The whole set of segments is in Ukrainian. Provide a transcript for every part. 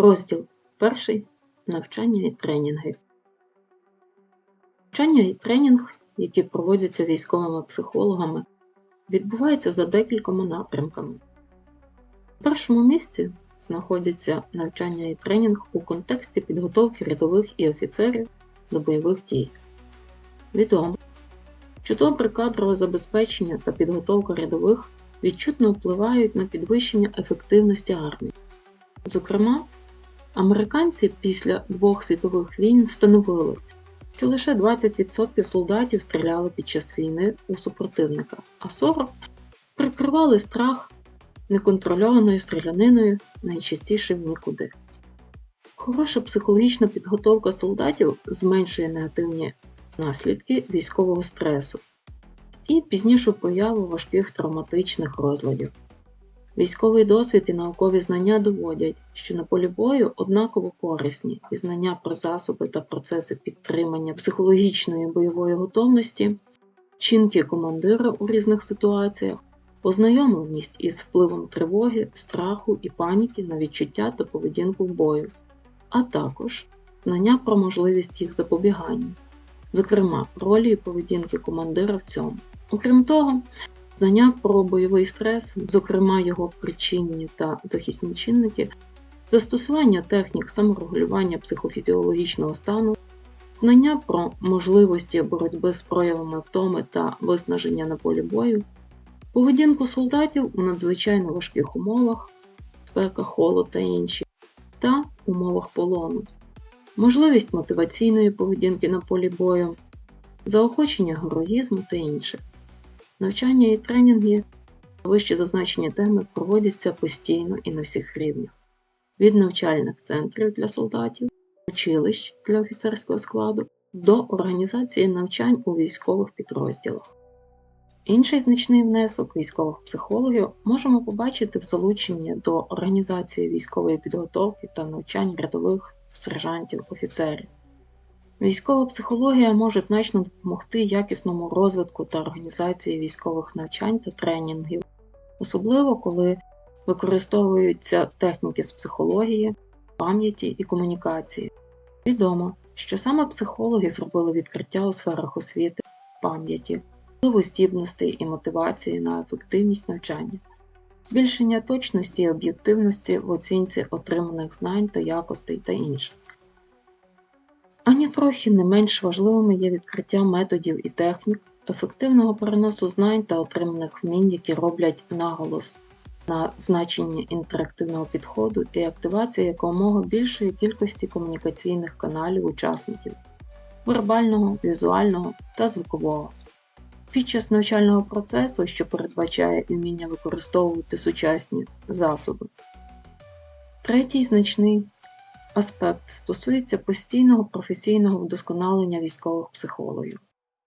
Розділ перший навчання і тренінги. Навчання і тренінг, які проводяться військовими психологами, відбуваються за декількома напрямками. У першому місці знаходяться навчання і тренінг у контексті підготовки рядових і офіцерів до бойових дій. Відомо, що добре кадрове забезпечення та підготовка рядових відчутно впливають на підвищення ефективності армії. Зокрема, американці після двох світових війн встановили, що лише 20% солдатів стріляли під час війни у супротивника, а 40% прикривали страх неконтрольованою стріляниною найчастіше в нікуди. Хороша психологічна підготовка солдатів зменшує негативні наслідки військового стресу і пізнішу появу важких травматичних розладів. Військовий досвід і наукові знання доводять, що на полі бою однаково корисні і знання про засоби та процеси підтримання психологічної бойової готовності, чинки командира у різних ситуаціях, ознайомленість із впливом тривоги, страху і паніки на відчуття та поведінку в бою, а також знання про можливість їх запобігання, зокрема ролі і поведінки командира в цьому. Окрім того, знання про бойовий стрес, зокрема його причинні та захисні чинники, застосування технік саморегулювання психофізіологічного стану, знання про можливості боротьби з проявами втоми та виснаження на полі бою, поведінку солдатів у надзвичайно важких умовах, спека, холод та інші, та умовах полону, можливість мотиваційної поведінки на полі бою, заохочення героїзму та інше. Навчання і тренінги вище зазначені теми проводяться постійно і на всіх рівнях: від навчальних центрів для солдатів, училищ для офіцерського складу до організації навчань у військових підрозділах. Інший значний внесок військових психологів можемо побачити в залученні до організації військової підготовки та навчань рядових сержантів, офіцерів. Військова психологія може значно допомогти якісному розвитку та організації військових навчань та тренінгів, особливо коли використовуються техніки з психології, пам'яті і комунікації. Відомо, що саме психологи зробили відкриття у сферах освіти, пам'яті, здібностей і мотивації на ефективність навчання, збільшення точності і об'єктивності в оцінці отриманих знань та якостей та інше. Ані трохи не менш важливими є відкриття методів і технік, ефективного переносу знань та отриманих вмінь, які роблять наголос на значення інтерактивного підходу і активація якомога більшої кількості комунікаційних каналів учасників вербального, візуального та звукового. Під час навчального процесу, що передбачає вміння використовувати сучасні засоби. Третій значний аспект стосується постійного професійного вдосконалення військових психологів.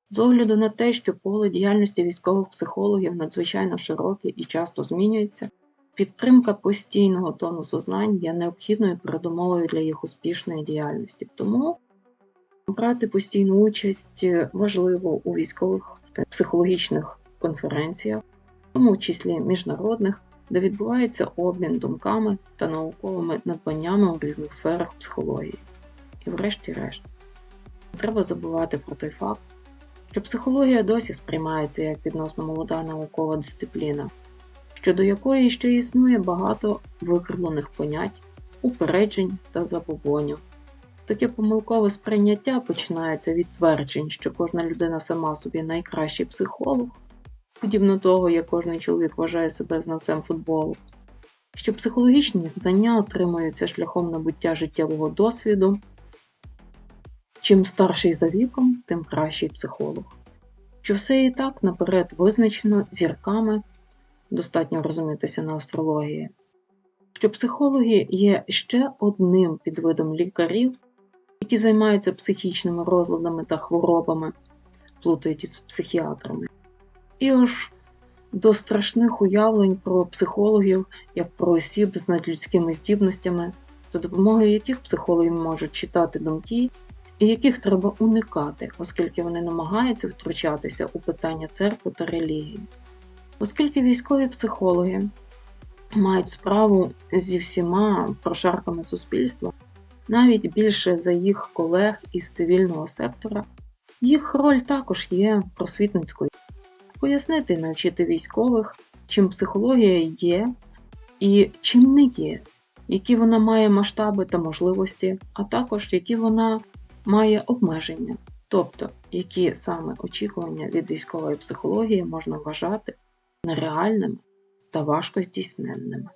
З огляду на те, що поле діяльності військових психологів надзвичайно широке і часто змінюється, підтримка постійного тонусу знань є необхідною передумовою для їх успішної діяльності. Тому брати постійну участь важливо у військових е, психологічних конференціях, в тому числі міжнародних, де відбувається обмін думками та науковими надбаннями у різних сферах психології. І врешті-решт, не треба забувати про той факт, що психологія досі сприймається як відносно молода наукова дисципліна, щодо якої ще існує багато викривлених понять, упереджень та забобонів. Таке помилкове сприйняття починається від тверджень, що кожна людина сама собі найкращий психолог, подібно того, як кожен чоловік вважає себе знавцем футболу, що психологічні знання отримуються шляхом набуття життєвого досвіду. Чим старший за віком, тим кращий психолог. Що все і так наперед визначено зірками, достатньо розумітися на астрології, що психологи є ще одним підвидом лікарів, які займаються психічними розладами та хворобами, плутають із психіатрами. І аж до страшних уявлень про психологів як про осіб з надлюдськими здібностями, за допомогою яких психологи можуть читати думки і яких треба уникати, оскільки вони намагаються втручатися у питання церкви та релігії. Оскільки військові психологи мають справу зі всіма прошарками суспільства, навіть більше за їх колег із цивільного сектора. Їх роль також є просвітницькою. Пояснити і навчити військових, чим психологія є і чим не є, які вона має масштаби та можливості, а також які вона має обмеження, тобто які саме очікування від військової психології можна вважати нереальними та важко здійсненними.